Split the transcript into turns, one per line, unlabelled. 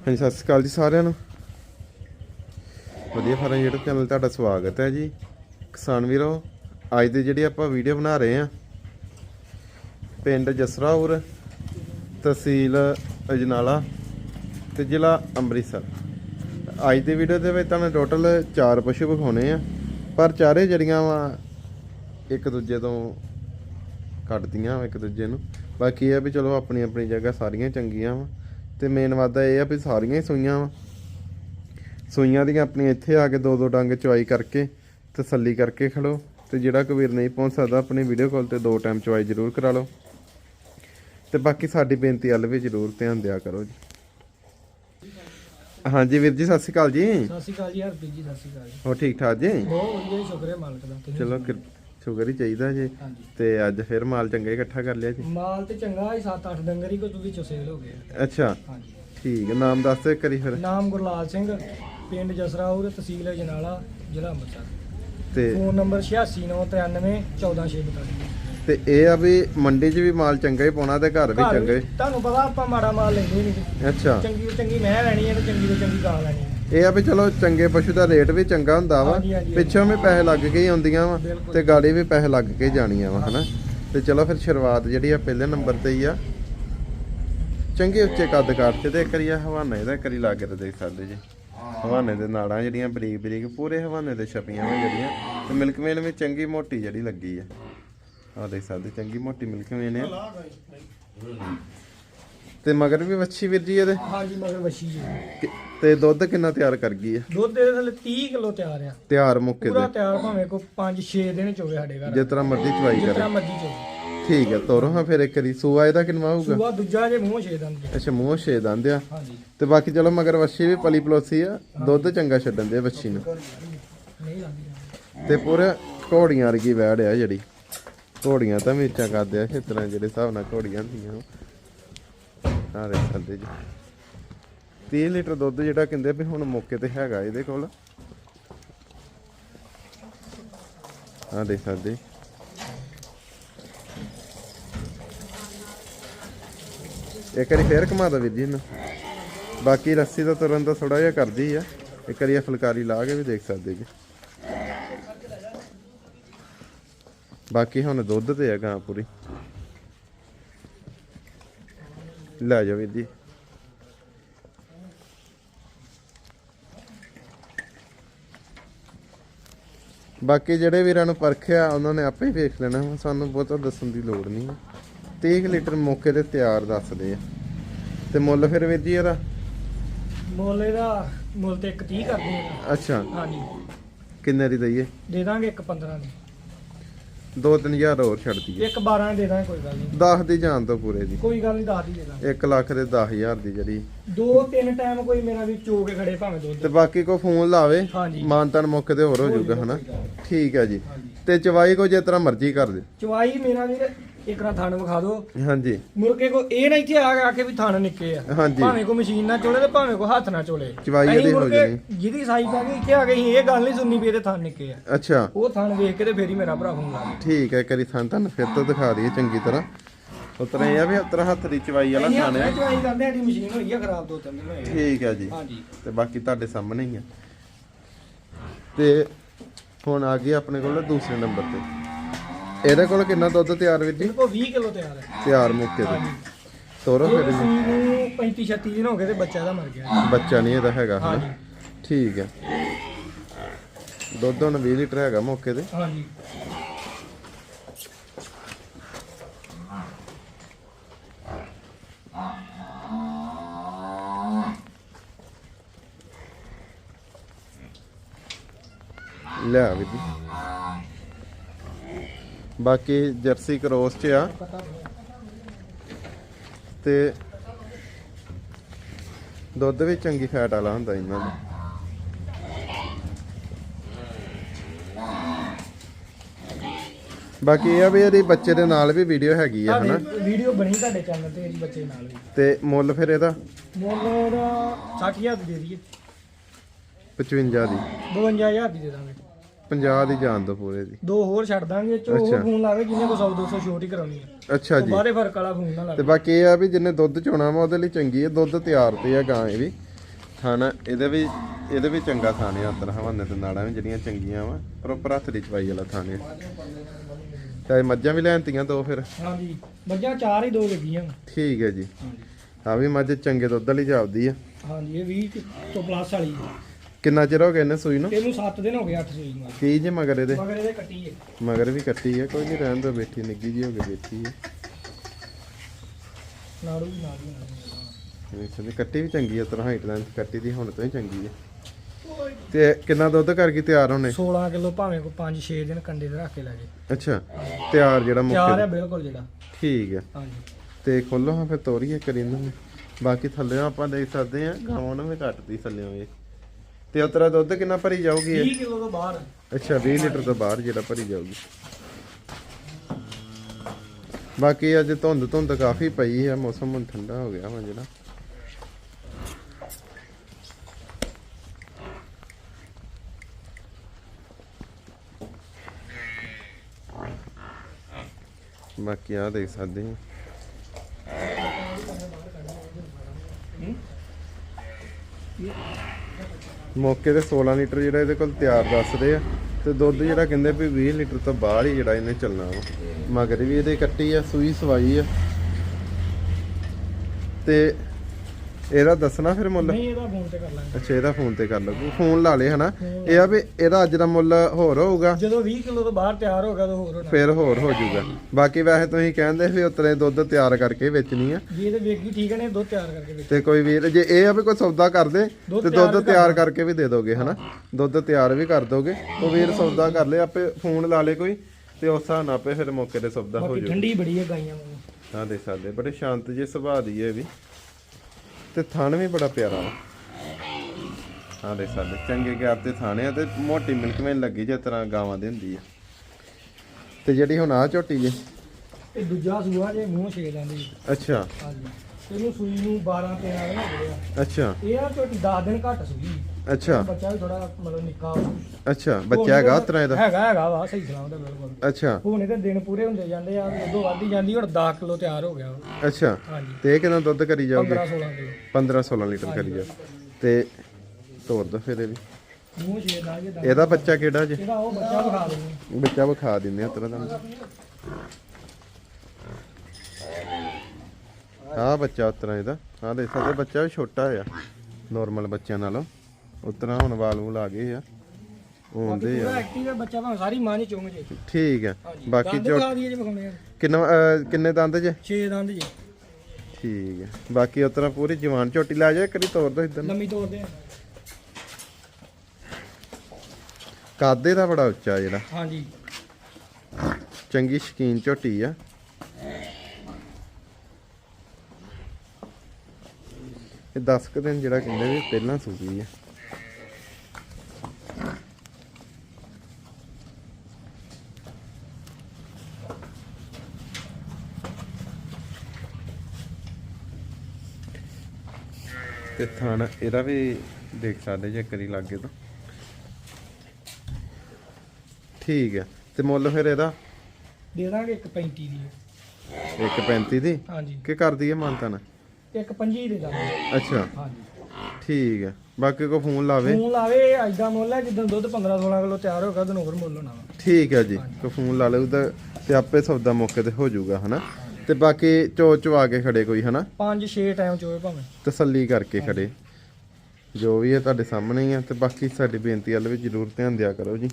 ਹਾਂਜੀ, ਸਤਿ ਸ਼੍ਰੀ ਅਕਾਲ ਜੀ ਸਾਰਿਆਂ ਨੂੰ। ਵਧੀਆ ਫਾਰਮ YouTube ਚੈਨਲ ਤੁਹਾਡਾ ਸਵਾਗਤ ਹੈ ਜੀ। ਕਿਸਾਨ ਵੀਰੋ, ਅੱਜ ਦੀ ਜਿਹੜੀ ਆਪਾਂ ਵੀਡੀਓ ਬਣਾ ਰਹੇ ਆ ਪਿੰਡ ਜਸਰਾਉਰ ਤਹਿਸੀਲ ਅਜਨਾਲਾ ਤੇ ਜ਼ਿਲ੍ਹਾ ਅੰਮ੍ਰਿਤਸਰ। ਅੱਜ ਦੀ ਵੀਡੀਓ ਦੇ ਵਿੱਚ ਤੁਹਾਨੂੰ ਟੋਟਲ 4 ਪਸ਼ੂ ਵਿਖਾਉਣੇ ਆ, ਪਰ ਚਾਰੇ ਜੜੀਆਂ ਵਾ ਇੱਕ ਦੂਜੇ ਤੋਂ ਕੱਟਦੀਆਂ ਵਾ ਇੱਕ ਦੂਜੇ ਨੂੰ। ਬਾਕੀ ਇਹ ਆ ਵੀ ਚਲੋ ਆਪਣੀ ਆਪਣੀ ਜਗ੍ਹਾ ਸਾਰੀਆਂ ਚੰਗੀਆਂ ਵਾ। ਤੇ ਮੇਨ ਵਾਦਾ ਇਹ ਆ ਵੀ ਸਾਰੀਆਂ ਹੀ ਸੂਈਆਂ ਵਾ। ਸੂਈਆਂ ਦੀਆਂ ਆਪਣੀਆਂ ਇੱਥੇ ਆ ਕੇ ਦੋ ਦੋ ਡੰਗ ਚਵਾਈ ਕਰਕੇ ਤਸੱਲੀ ਕਰਕੇ ਖੜੋ ਤੇ ਜਿਹੜਾ ਕੋਈ ਵੀਰ ਨਹੀਂ ਪਹੁੰਚ ਸਕਦਾ ਆਪਣੀ ਵੀਡੀਓ ਕਾਲ ਤੇ ਦੋ ਟਾਈਮ ਚਵਾਈ ਜ਼ਰੂਰ ਕਰਾ ਲਓ। ਤੇ ਬਾਕੀ ਸਾਡੀ ਬੇਨਤੀ ਵੱਲ ਵੀ ਜ਼ਰੂਰ ਧਿਆਨ ਦਿਆ ਕਰੋ ਜੀ। ਹਾਂਜੀ ਵੀਰ ਜੀ ਸਤਿ ਸ਼੍ਰੀ ਅਕਾਲ ਜੀ।
ਸਤਿ ਸ਼੍ਰੀ ਅਕਾਲ ਜੀ ਹਰਪ੍ਰੀਤ ਜੀ ਸਤਿ ਸ਼੍ਰੀ ਅਕਾਲ ਜੀ।
ਹੋ ਠੀਕ ਠਾਕ ਜੀ?
ਬਹੁਤ ਵਧੀਆ ਸ਼ੁਕਰ ਹੈ ਮਾਲਕ ਦਾ।
ਚਲੋ ਕਿ- ਸ਼ੁਕਰ ਹੀ ਚਾਹੀਦਾ ਜੀ।
ਹਾਂਜੀ।
ਤੇ ਅੱਜ ਫਿਰ ਮਾਲ ਚੰਗਾ ਹੀ ਇਕੱਠਾ ਕਰ ਲਿਆ ਜੀ?
ਮਾਲ ਤੇ ਚੰਗਾ ਹੀ 7-8 ਡੰਗਰ ਹੀ ਕੋ ਤੁਸੀਂ ਚੋਂ ਸੇਲ ਹੋ ਗਏ। ਆ।
ਅੱਛਾ।
ਹਾਂਜੀ।
ਠੀਕ ਹੈ ਨਾਮ ਦੱਸ ਦਿਓ ਇੱਕ ਵਾਰੀ ਫਿਰ।
ਨਾਮ ਗੁਰਲਾਲ ਸਿੰਘ ਪਿੰਡ ਜਸਰਾਉਰ ਤਹਿਸੀਲ ਜਨਾਲਾ ਜ਼ਿਲ੍ਹਾ ਅੰਮ੍ਰਿਤਸਰ।
ਤੇ
ਫੋਨ ਨੰਬਰ 8693 14642
ਤੇ ਇਹ ਆ ਵੀ ਮੰਡੀ 'ਚ ਵੀ ਮਾਲ ਚੰਗਾ ਹੀ ਪਾਉਣਾ ਤੇ ਘਰ ਵੀ ਚੰਗਾ ਹੀ।
ਤੁਹਾਨੂੰ ਪਤਾ ਆਪਾਂ ਮਾੜਾ ਮਾਲ ਲੈਂਦੇ ਨਹੀਂ।
ਅੱਛਾ।
ਚੰਗੀ ਤੋਂ ਚੰਗੀ ਮੈਂ ਲੈਣੀ ਹੈ ਤੇ ਚੰਗੀ ਤੋਂ ਚੰਗੀ ਗਾਂ ਲੈਣੀ ਹੈ।
ਇਹ ਆ ਵੀ ਚਲੋ ਚੰਗੇ ਪਸ਼ੂ ਦਾ ਰੇਟ ਵੀ ਚੰਗਾ ਹੁੰਦਾ ਵਾ। ਪਿੱਛੋਂ ਵੀ ਪੈਸੇ ਲੱਗ ਕੇ ਹੀ ਆਉਂਦੀਆਂ ਵਾ। ਤੇ ਗਾੜੀ ਵੀ ਪੈਸੇ ਲੱਗ ਕੇ ਜਾਣੀਆਂ ਵਾ ਹਨਾ? ਤੇ ਚਲੋ ਫਿਰ ਸ਼ੁਰੂਆਤ ਜਿਹੜੀ ਆ ਪਹਿਲੇ ਨੰਬਰ ਤੇ ਹੀ ਆ। ਚੰਗੇ ਉੱਚੇ ਕੱਦ ਕਾਠ ਤੇ ਤੇ ਇੱਕ ਵਾਰੀ ਆ ਹਵਾਨੇ ਦਾ ਇੱਕ ਵਾਰੀ ਲਾ ਕੇ ਤੇ ਦੇਖ ਸਕਦੇ ਜੀ। ਹਵਾਨੇ ਦੇ ਨਾੜਾਂ ਜਿਹੜੀਆਂ ਬਰੀਕ ਬਰੀਕ ਪੂਰੇ ਹਵਾਨੇ ਦੇ ਛਪੀਆਂ ਹੋਈਆਂ ਜਿਹੜੀਆਂ। ਤੇ ਮਿਲਕ ਮੇਨ ਵੀ ਚੰਗੀ ਮੋਟੀ ਜਿਹੜੀ ਲੱਗੀ ਆ। ਆ ਦੇਖ ਸਕਦੇ ਚੰਗੀ ਮੋਟੀ ਮਿਲਕ ਮੇਨ ਆ। ਤੇ ਮਗਰ ਵੀ ਵੱਛੀ ਵੀਰ ਜੀ ਇਹਦੇ?
ਹਾਂਜੀ ਮਗਰ ਵਸ਼ੀ ਜੀ।
ਤੇ ਦੁੱਧ ਕਿੰਨਾ ਤਿਆਰ ਕਰ ਗਈ ਆ
ਦੁੱਧ ਦੇ ਥੱਲੇ 30 ਕਿਲੋ ਤਿਆਰ ਆ।
ਤਿਆਰ ਮੁੱਕੇ
ਪੂਰਾ
ਦੇ
ਤਿਆਰ ਭਾਵੇਂ ਕੋ 5-6 ਦਿਨ ਚੋਵੇ ਸਾਡੇ ਘਰ।
ਜਿਸ ਤਰ੍ਹਾਂ ਮਰਜ਼ੀ ਚਵਾਈ
ਜਿਸ
ਕਰੇ।
ਤਰ੍ਹਾਂ ਮਰਜ਼ੀ ਚੋਵੇ
ਠੀਕ ਹੈ ਤੋਰੋ ਹਾਂ ਫਿਰ ਇੱਕ ਵਾਰੀ। ਸੂਆ ਇਹਦਾ ਕਿੰਨਾ ਹੋਊਗਾ?
ਸੂਆ ਦੂਜਾ ਜੇ ਮੂੰਹ ਛੇ ਦੰਦ ਜੇ।
ਅੱਛਾ ਮੂੰਹ ਛੇ ਦੰਦ ਆ।
ਹਾਂਜੀ।
ਤੇ ਬਾਕੀ ਚਲੋ ਮਗਰ ਵੱਛੀ ਵੀ ਪਲੀ ਪਲੋਸੀ ਆ। ਦੁੱਧ ਚੰਗਾ ਛੱਡਣ ਦੇ ਵੱਛੀ ਨੂੰ।
ਨਹੀਂ ਲਾਂਦੀ
ਤੇ ਪੂਰਾ ਘੋੜੀਆਂ ਵਰਗੀ ਵੈੜ ਆ ਜਿਹੜੀ। ਘੋੜੀਆਂ ਤਾਂ ਮੇਚਾਂ ਕਰਦੇ ਆ ਤਰ੍ਹਾਂ ਜਿਹੜੇ ਹਿਸਾਬ ਨਾਲ ਘੋੜੀਆਂ ਹੁੰਦੀਆਂ ਆ ਦੇ ਸਕਦੇ ਜੀ। 30 ਲੀਟਰ ਦੁੱਧ ਜਿਹੜਾ ਕਹਿੰਦੇ ਵੀ ਹੁਣ ਮੌਕੇ ਤੇ ਹੈਗਾ ਇਹਦੇ ਕੋਲ। ਆ ਦੇ ਸਕਦੇ। ਇੱਕ ਵਾਰੀ ਫੇਰ ਘੁਮਾ ਦੋ ਵੀਰ ਜੀ ਇਹਨੂੰ। ਬਾਕੀ ਰੱਸੀ ਦਾ ਤੁਰਨ ਦਾ ਥੋੜਾ ਜਿਹਾ ਕਰਦੀ ਆ। ਇੱਕ ਵਾਰੀ ਇਹ ਫੁਲਕਾਰੀ ਲਾ ਕੇ ਵੀ ਦੇਖ ਸਕਦੇ ਜੀ। ਬਾਕੀ ਹੁਣ ਦੁੱਧ ਤੇ ਆ ਗਾਂ ਪੂਰੀ। ਲੈ ਜਾ ਵੀਰ ਜੀ। ਬਾਕੀ ਜਿਹੜੇ ਵੀਰਾਂ ਨੂੰ ਪਰਖਿਆ ਉਹਨਾਂ ਨੇ ਆਪੇ ਵੇਖ ਲੈਣਾ ਸਾਨੂੰ ਬਹੁਤਾ ਦੱਸਣ ਦੀ ਲੋੜ ਨਹੀਂ 30 ਲੀਟਰ ਮੌਕੇ ਤੇ ਤਿਆਰ ਦੱਸਦੇ ਆ। ਤੇ ਮੁੱਲ ਫਿਰ ਵੀਰ ਜੀ ਇਹਦਾ?
ਮੁੱਲ ਇਹਦਾ ਮੁੱਲ ਤੇ ਇੱਕ 30 ਕਰਦੇ ਆ
ਅੱਛਾ।
ਹਾਂਜੀ।
ਕਿੰਨੇ ਦੀ ਦਈਏ?
ਦੇ ਦਾਂਗੇ ਇੱਕ 15 ਦੀ।
2-3000 ਹੋਰ ਛੱਡ ਦਈਏ।
ਇੱਕ 12 ਦੇ ਦਾਂਗੇ ਕੋਈ ਗੱਲ ਨਹੀਂ।
10 ਦੀ ਜਾਨ ਤੋਂ ਪੂਰੇ ਦੀ।
ਕੋਈ ਗੱਲ ਨਹੀਂ ਦੱਸ ਦੀ ਦੇ ਦਾਂਗੇ।
1 ਲੱਖ ਦੇ 10000 ਦੀ ਜਿਹੜੀ।
ਦੋ ਤਿੰਨ ਟਾਈਮ ਕੋਈ ਮੇਰਾ ਵੀ ਚੋ ਕੇ ਖੜੇ ਭਾਵੇਂ ਦੁੱਧ
ਤੇ ਬਾਕੀ ਕੋ ਫੋਨ ਲਾਵੇ
ਹਾਂਜੀ।
ਮਾਨਤਨ ਮੌਕੇ ਤੇ ਹੋਰ ਹੋ ਜਾਊਗਾ ਹਨਾ। ਠੀਕ ਹੈ ਜੀ। ਤੇ ਚਵਾਈ ਕੋ ਜਿਸ ਤਰ੍ਹਾਂ ਮਰਜ਼ੀ ਕਰ ਦੇ।
ਚਵਾਈ ਮੇਰਾ ਵੀਰ ਇੱਕ ਰਾ ਥਣ ਵਿਖਾ ਦਿਓ।
ਹਾਂਜੀ।
ਮੁਰਕੇ ਕੋ ਇਹ ਨਾ ਇੱਥੇ ਆ ਆ ਕੇ ਵੀ ਥਣ ਨਿੱਕੇ ਆ।
ਹਾਂਜੀ।
ਭਾਵੇਂ ਕੋ ਮਸ਼ੀਨ ਨਾਲ ਚੋਲੇ ਤੇ ਭਾਵੇਂ ਕੋ ਹੱਥ ਨਾਲ ਚੋਲੇ।
ਚਵਾਈ
ਅਸੀਂ
ਇਹਦੀ ਹੋ
ਮੁੜ ਕੇ
ਜਾਣੀ।
ਜਿਹਦੀ ਸਾਈ ਪਾ ਕੇ ਇੱਥੇ ਆ ਅਸੀਂ ਇਹ ਗੱਲ ਨਹੀਂ ਸੁਣਨੀ ਵੀ ਇਹਦੇ ਥਣ ਨਿੱਕੇ ਆ।
ਅੱਛਾ।
ਉਹ ਥਣ ਵੇਖ ਕੇ ਤੇ ਫੇਰ ਹੀ ਮੇਰਾ ਭਰਾ ਫੋਨ ਲਾ
ਠੀਕ ਹੈ ਕਰੀ ਥਾਂ ਤੁਹਾਨੂੰ ਫਿਰ ਤੋਂ ਦਿਖਾ ਦਈਏ ਚੰਗੀ ਤਰ੍ਹਾਂ। ਉਤਰਾ ਇਹ ਆ ਵੀ ਹੱਥ ਹੱਥ ਦੀ ਚਵਾਈ ਵਾਲਾ ਥਾਂ ਹੈ
ਚਵਾਈ ਕਰਦੇ ਸਾਡੀ ਮਸ਼ੀਨ ਹੋਈ ਆ ਖਰਾਬ ਦੋ ਤਿੰਨ ਦਿਨ ਹੋਏ ਆ।
ਠੀਕ ਹੈ ਜੀ।
ਹਾਂਜੀ।
ਤੇ ਬਾਕੀ ਤੁਹਾਡੇ ਸਾਹਮਣੇ ਹੀ ਆ। ਤੇ ਹੁਣ ਆ ਗਈ ਆਪਣੇ ਕੋਲ ਦੂਸਰੇ ਨੰਬਰ ਤੇ। ਇਹਦੇ ਕੋਲ ਕਿੰਨਾ ਦੁੱਧ ਤਿਆਰ ਵੀਰ ਜੀ?
ਇਹਦੇ ਕੋਲ 20 ਕਿਲੋ ਤਿਆਰ ਹੈ।
ਤਿਆਰ ਮੁੱਕੇ ਤੇ। ਤੋਰੋ ਫਿਰ ਜੀ
ਸੂਈ ਨੂੰ 35 36 ਦਿਨ ਹੋ ਗਏ ਤੇ ਬੱਚਾ ਦਾ ਮਰ ਗਿਆ।
ਬੱਚਾ ਨਹੀਂ ਇਹਦਾ ਹੈਗਾ ਹਨਾ?
ਹਾਂਜੀ।
ਠੀਕ ਹੈ। ਦੁੱਧ ਹੁਣ 20 ਲੀਟਰ ਹੈਗਾ ਮੌਕੇ ਤੇ।
ਹਾਂਜੀ।
ਲਿਆ ਵੀਰ ਜੀ। ਬਾਕੀ ਜਰਸੀ ਕ੍ਰੋਸ ਚ ਆ। ਤੇ ਦੁੱਧ ਵੀ ਚੰਗੀ ਫੈਟ ਵਾਲਾ ਹੁੰਦਾ ਇਹਨਾਂ ਦਾ। ਬਾਕੀ ਇਹ ਆ ਵੀ ਇਹਦੀ ਬੱਚੇ ਦੇ ਨਾਲ ਵੀ ਵੀਡੀਓ ਹੈਗੀ ਆ ਹਨਾ?
ਵੀਡੀਓ ਬਣੀ ਤੁਹਾਡੇ ਚੈਨਲ ਤੇ ਜੀ ਬੱਚੇ ਨਾਲ ਵੀ।
ਤੇ ਮੁੱਲ ਫਿਰ ਇਹਦਾ?
ਮੁੱਲ ਦਾ 60000 ਦੀ ਦੇ ਦਈਏ।
55 ਦੀ।
52000 ਦੀ ਦੇ ਦਾਂਗੇ।
50 ਦੀ ਜਾਨ ਦੋ ਪੂਰੇ ਦੀ।
ਦੋ ਹੋਰ ਛੱਡ ਦਾਂਗੇ ਚੋ
ਅੱਛਾ।
ਫੋਨ ਲਾਵੇ ਜਿਹਨੇ ਕੋ 100 200 ਛੋਟ ਹੀ ਕਰਾਉਣੀ ਹੈ
ਅੱਛਾ
ਉਹ
ਜੀ।
ਬਾਹਰੇ ਫ਼ਰਕ ਵਾਲਾ ਫੋਨ ਨਾ
ਤੇ
ਲਾਵੇ
ਬਾਕੀ ਇਹ ਆ ਵੀ ਜਿੰਨੇ ਦੁੱਧ ਚੋਣਾ ਵਾ ਉਹਦੇ ਲਈ ਚੰਗੀ ਹੈ ਦੁੱਧ ਤਿਆਰ ਤੇ ਆ ਗਾਂ ਇਹ ਵੀ। ਥਾਣਾ ਇਹਦੇ ਵੀ ਇਹਦੇ ਵੀ ਚੰਗਾ ਥਾਣੇ ਆ ਤਰ ਹਵਾਨੇ ਤੇ ਨਾੜਾਂ ਵੀ ਜਿਹੜੀਆਂ ਚੰਗੀਆਂ ਵਾ ਪ੍ਰੋਪਰ ਹੱਥ ਦੀ ਚਵਾਈ ਵਾਲਾ ਥਾਣੇ ਤੇ ਮੱਝਾਂ ਵੀ ਲੈਣਤੀਆਂ ਦੋ ਫਿਰ।
ਹਾਂਜੀ। ਮੱਝਾਂ ਚਾਰ ਹੀ ਦੋ ਲੱਗੀਆਂ।
ਠੀਕ ਹੈ ਜੀ। ਆ ਵੀ ਮੱਝ ਚੰਗੇ ਦੁੱਧ ਵਾਲੀ ਜਾਪਦੀ ਆ।
ਹਾਂਜੀ ਇਹ 20 ਕੁ ਤੋਂ ਪਲੱਸ ਵਾਲੀ ਹੈ।
ਕਿੰਨਾ ਚਿਰ ਹੋ ਗਿਆ ਇਹਨੇ ਸੂਈ ਨੂੰ?
ਇਹਨੂੰ 7 ਦਿਨ ਹੋ ਗਏ 8 ਸੂਈ ਨੂੰ
ਕੀ ਜੇ ਮਗਰ ਇਹਦੇ?
ਮਗਰ ਇਹਦੇ ਕੱਟੀ ਹੈ।
ਮਗਰ ਵੀ ਕੱਟੀ ਹੈ ਕੋਈ ਨਹੀਂ ਰਹਿਣ ਦੋ ਬੈਠੀ ਨਿੱਗੀ ਜੀ ਹੋ ਕੇ ਬੈਠੀ ਹੈ।
ਨਾੜੂ ਵੀ ਹੀ ਨਾਲ
ਵੇਖ ਕੱਟੀ ਵੀ ਚੰਗੀ ਹੈ ਤਰ੍ਹਾਂ ਹਾਈਟ ਲੈਂਥ ਕੱਟੀ ਦੀ ਹੁਣ ਤੋਂ ਹੀ ਚੰਗੀ ਹੈ ਤੇ ਕਿੰਨਾ ਦੁੱਧ ਕਰ ਗਈ ਤਿਆਰ ਹੋਣੇ?
16 ਕਿਲੋ ਭਾਵੇਂ ਕੋ 5-6 ਦਿਨ ਕੰਡੇ ਤੇ ਰੱਖ ਕੇ ਲੈ ਜੇ।
ਅੱਛਾ ਤਿਆਰ ਜਿਹੜਾ
ਤਿਆਰ
ਮੁੱਕ
ਹੈ ਬਿਲਕੁਲ ਜਿਹੜਾ।
ਠੀਕ ਹੈ
ਹਾਂਜੀ।
ਤੇ ਖੋਲੋ ਹਾਂ ਫਿਰ ਤੋਰੀਏ ਕਰੀ ਇਹਨਾਂ ਨੂੰ। ਬਾਕੀ ਥੱਲੇ ਆਪਾਂ ਦੇਖ ਸਕਦੇ ਆ ਗਾਵਾਂ ਨੂੰ ਵੀ ਕੱਟਦੀ ਥੱਲੇ ਇਹ। ਤੇ ਉਤਰਾ ਦੁੱਧ ਕਿੰਨਾ ਭਰੀ ਜਾਊਗੀ ਇਹ?
20 ਕਿਲੋ ਤੋਂ ਬਾਹਰ।
ਅੱਛਾ 20 ਲੀਟਰ ਤੋਂ ਬਾਹਰ ਜਿਹੜਾ ਭਰੀ ਜਾਊਗੀ। ਬਾਕੀ ਅੱਜ ਧੁੰਦ ਧੁੰਦ ਕਾਫੀ ਪਈ ਹੈ ਮੌਸਮ ਹੁਣ ਠੰਡਾ ਹੋ ਗਿਆ ਵਾ ਜਿਹੜਾ। ਬਾਕੀ ਆ ਦੇਖ ਸਕਦੇ ਹਾਂ? ਮੌਕੇ ਤੇ 16 ਲੀਟਰ ਜਿਹੜਾ ਇਹਦੇ ਕੋਲ ਤਿਆਰ ਦੱਸਦੇ ਆ ਤੇ ਦੁੱਧ ਜਿਹੜਾ ਕਹਿੰਦੇ ਵੀ 20 ਲੀਟਰ ਤੋਂ ਬਾਹਰ ਹੀ ਜਿਹੜਾ ਇਹਨੇ ਚੱਲਣਾ ਵਾ। ਮਗਰ ਵੀ ਇਹਦੇ ਕੱਟੀ ਆ, ਸੂਈ ਸਵਾਈ ਆ। ਤੇ ਇਹਦਾ ਦੱਸਣਾ ਫਿਰ ਮੁੱਲ?
ਨਹੀਂ ਇਹਦਾ ਫੋਨ ਤੇ ਕਰ ਲਾਂਗੇ।
ਅੱਛਾ ਇਹਦਾ ਫੋਨ ਤੇ ਕਰ ਲੱਗੂ ਫੋਨ ਲਾ ਲੇ ਹਨਾ? ਇਹ ਆ ਵੀ ਇਹਦਾ ਅੱਜ ਦਾ ਮੁੱਲ ਹੋਰ ਹੋਊਗਾ।
ਜਦੋਂ 20 ਕਿਲੋ ਤੋਂ ਬਾਹਰ ਤਿਆਰ ਹੋ ਗਿਆ ਤਾਂ ਹੋਰ ਹੋਣਾ।
ਫਿਰ ਹੋਰ ਹੋ ਜਾਊਗਾ। ਬਾਕੀ ਵੈਸੇ ਤੁਸੀਂ ਕਹਿੰਦੇ ਵੀ ਉਤਰੇ ਦੁੱਧ ਤਿਆਰ ਕਰਕੇ ਵੇਚਣੀ ਆ।
ਜੇ ਇਹਦੇ ਵੇਗੀ ਠੀਕ ਨੇ ਦੁੱਧ ਤਿਆਰ ਕਰਕੇ ਵੇਚ।
ਤੇ ਕੋਈ ਵੀਰ ਜੇ ਇਹ ਆ ਵੀ ਕੋਈ ਸੌਦਾ ਕਰਦੇ ਤੇ ਦੁੱਧ ਤਿਆਰ ਕਰਕੇ ਵੀ ਦੇ ਦੋਗੇ ਹਨਾ? ਦੁੱਧ ਤਿਆਰ ਵੀ ਕਰ ਦੋਗੇ। ਉਹ ਵੀਰ ਸੌਦਾ ਕਰ ਲੇ ਆਪੇ ਫੋਨ ਲਾ ਲੇ ਕੋਈ ਤੇ ਉਸ ਹਿਸਾਬ ਨਾਲ ਆਪੇ ਫਿਰ ਮੌਕੇ ਤੇ ਸੌਦਾ ਹੋ
ਬਾਕੀ
ਜਾਊ
ਠੰਡੀ ਬੜੀ ਹੈ ਗਾਈਆਂ ਨੂੰ
ਹਾਂ ਦੇ ਸਕਦੇ ਬੜੇ ਸ਼ਾਂਤ ਜਿਹੇ ਸੁਭਾਅ ਦੀ ਹੈ ਇਹ ਵੀ। ਤੇ ਥਣ ਵੀ ਬੜਾ ਪਿਆਰਾ ਵਾ। ਹਾਂ ਦੇ ਸਕਦੇ ਚੰਗੇ ਗਿਆਰ ਤੇ ਥਾਣੇ ਆ ਤੇ ਮੋਟੀ ਮਿਲਕ ਵੇਨ ਲੱਗੀ ਜਿਸ ਤਰ੍ਹਾਂ ਗਾਵਾਂ ਦੀ ਹੁੰਦੀ ਆ। ਤੇ ਜਿਹੜੀ ਹੁਣ ਆ ਝੋਟੀ ਜੇ?
ਇਹ ਦੂਜਾ ਸੂਆ ਜੇ ਮੂੰਹ ਛੇ ਜਾਂਦੀ
ਅੱਛਾ।
ਹਾਂਜੀ। ਇਹਨੂੰ ਸੂਈ ਨੂੰ 12 13 ਦਿਨ ਹੋ ਗਏ ਆ।
ਅੱਛਾ।
ਇਹ ਆ ਝੋਟੀ 10 ਦਿਨ ਘੱਟ ਸੂਈ।
ਅੱਛਾ।
ਬੱਚਾ ਵੀ ਥੋੜਾ ਮਤਲਬ ਨਿੱਕਾ ਵਾ।
ਅੱਛਾ ਬੱਚਾ ਹੈਗਾ ਉਸ ਤਰ੍ਹਾਂ ਇਹਦਾ?
ਹੈਗਾ ਹੈਗਾ ਵਾ ਸਹੀ ਸਲਾਮ ਦਾ ਬਿਲਕੁਲ।
ਅੱਛਾ।
ਹੁਣ ਇਹਦੇ ਦਿਨ ਪੂਰੇ ਹੁੰਦੇ ਜਾਂਦੇ ਆ ਉਦੋਂ ਵੱਧ ਹੀ ਜਾਂਦੀ ਹੁਣ 10 ਕਿਲੋ ਤਿਆਰ ਹੋ ਗਿਆ ਵਾ।
ਅੱਛਾ।
ਹਾਂਜੀ।
ਤੇ ਇਹ ਕਿੰਨਾ ਦੁੱਧ ਕਰੀ ਜਾਓਗੇ
15 16 ਕਿਲੋ।
15 16 ਲੀਟਰ ਕਰੀ ਜਾ ਤੇ ਤੋਰ ਦੋ ਫਿਰ ਇਹ ਵੀ
ਮੂੰਹ ਛੇ ਦਾ ਜੇ
ਇਹਦਾ ਬੱਚਾ ਕਿਹੜਾ ਜੇ?
ਇਹਦਾ ਉਹ ਬੱਚਾ ਵਿਖਾ ਦਿੰਦੇ
ਬੱਚਾ ਵਿਖਾ ਦਿੰਦੇ ਆ ਤਰ੍ਹਾਂ ਦਾ ਆ ਬੱਚਾ ਉਤਰਾ ਇਹਦਾ। ਆ ਦੇਖ ਸਕਦੇ ਬੱਚਾ ਵੀ ਛੋਟਾ ਆ। ਨਾਰਮਲ ਬੱਚਿਆਂ ਨਾਲੋਂ। ਉਤਰਾ ਹੁਣ ਵਾਲ ਵੂਲ ਆ ਗਏ ਆ। ਉਹ
ਪੂਰਾ
ਆ
ਐਕਟਿਵ ਹੈ ਬੱਚਾ ਭਾਵੇਂ ਸਾਰੀ ਮਾਂ ਨਹੀਂ ਚੁੰਗ ਜੇ।
ਠੀਕ ਆ।
ਹਾਂਜੀ।
ਬਾਕੀ
ਦੰਦ
ਚੋ
ਵਿਖਾ ਦਈਏ ਜੇ ਵਿਖਾਉਣੇ ਆ।
ਕਿੰਨਾ ਅਹ, ਕਿੰਨੇ ਦੰਦ ਜੇ?
6 ਦੰਦ ਜੇ।
ਠੀਕ ਹੈ ਬਾਕੀ ਉਤਰਾ ਪੂਰੀ ਜਵਾਨ ਝੋਟੀ ਲੈ ਜਾ ਕਰੀ ਤੋਰ ਦੋ ਇਦਾਂ
ਲੰਮੀ ਤੋੜਦੇ ਆ।
ਕਾਦੇ ਦਾ ਬੜਾ ਉੱਚਾ ਜਿਹੜਾ।
ਹਾਂਜੀ।
ਚੰਗੀ ਸ਼ਕੀਨ ਝੋਟੀ ਆ। ਇਹ 10 ਕੁ ਦਿਨ ਜਿਹੜਾ ਕਹਿੰਦੇ ਵੀ ਪਹਿਲਾਂ ਸੂਈ ਆ। ਤੇ ਥਾਣਾ ਇਹਦਾ ਵੀ ਦੇਖ ਸਕਦੇ ਜੇ ਕਰੀ ਲੱਗੇ ਤਾਂ। ਠੀਕ ਹੈ ਤੇ ਮੁੱਲ ਫਿਰ ਇਹਦਾ?
ਦੇ ਦਾਂਗੇ ਇੱਕ 35 ਦੀ।
1.35 ਦੀ?
ਹਾਂਜੀ।
ਕੀ ਕਰਦੀ ਹੈ ਮਾਨਤਾ ਨਾ
ਇੱਕ 25 ਦੇ ਦਾਂਗੇ।
ਅੱਛਾ।
ਹਾਂਜੀ।
ਠੀਕ ਹੈ ਬਾਕੀ ਕੋ ਫੋਨ ਲਾਵੇ?
ਫੋਨ ਲਾਵੇ ਅੱਜ ਦਾ ਮੁੱਲ ਹੈ ਜਿੱਦਾਂ ਦੁੱਧ 15 16 ਕਿਲੋ ਤਿਆਰ ਹੋਗਾ ਤਾਂ ਹੋਰ ਮੁੱਲ ਹੋਣਾ।
ਠੀਕ ਹੈ ਜੀ ਕੋ ਫੋਨ ਲਾ ਲਓ ਤਾਂ ਤੇ ਆਪੇ ਸੌਦਾ ਮੌਕੇ ਤੇ ਹੋ ਜਾਊਗਾ ਹਨਾ? ਤੇ ਬਾਕੀ ਚੋ ਚਵਾ ਕੇ ਖੜੇ ਕੋਈ ਹਨਾ?
5-6 ਟਾਈਮ ਚੋਏ ਭਾਵੇਂ।
ਤਸੱਲੀ ਕਰਕੇ ਖੜੇ। ਜੋ ਵੀ ਹੈ ਤੁਹਾਡੇ ਸਾਹਮਣੇ ਹੀ ਆ ਤੇ ਬਾਕੀ ਸਾਡੀ ਬੇਨਤੀ ਵੱਲ ਵੀ ਜ਼ਰੂਰ ਧਿਆਨ ਦਿਆ ਕਰੋ ਜੀ।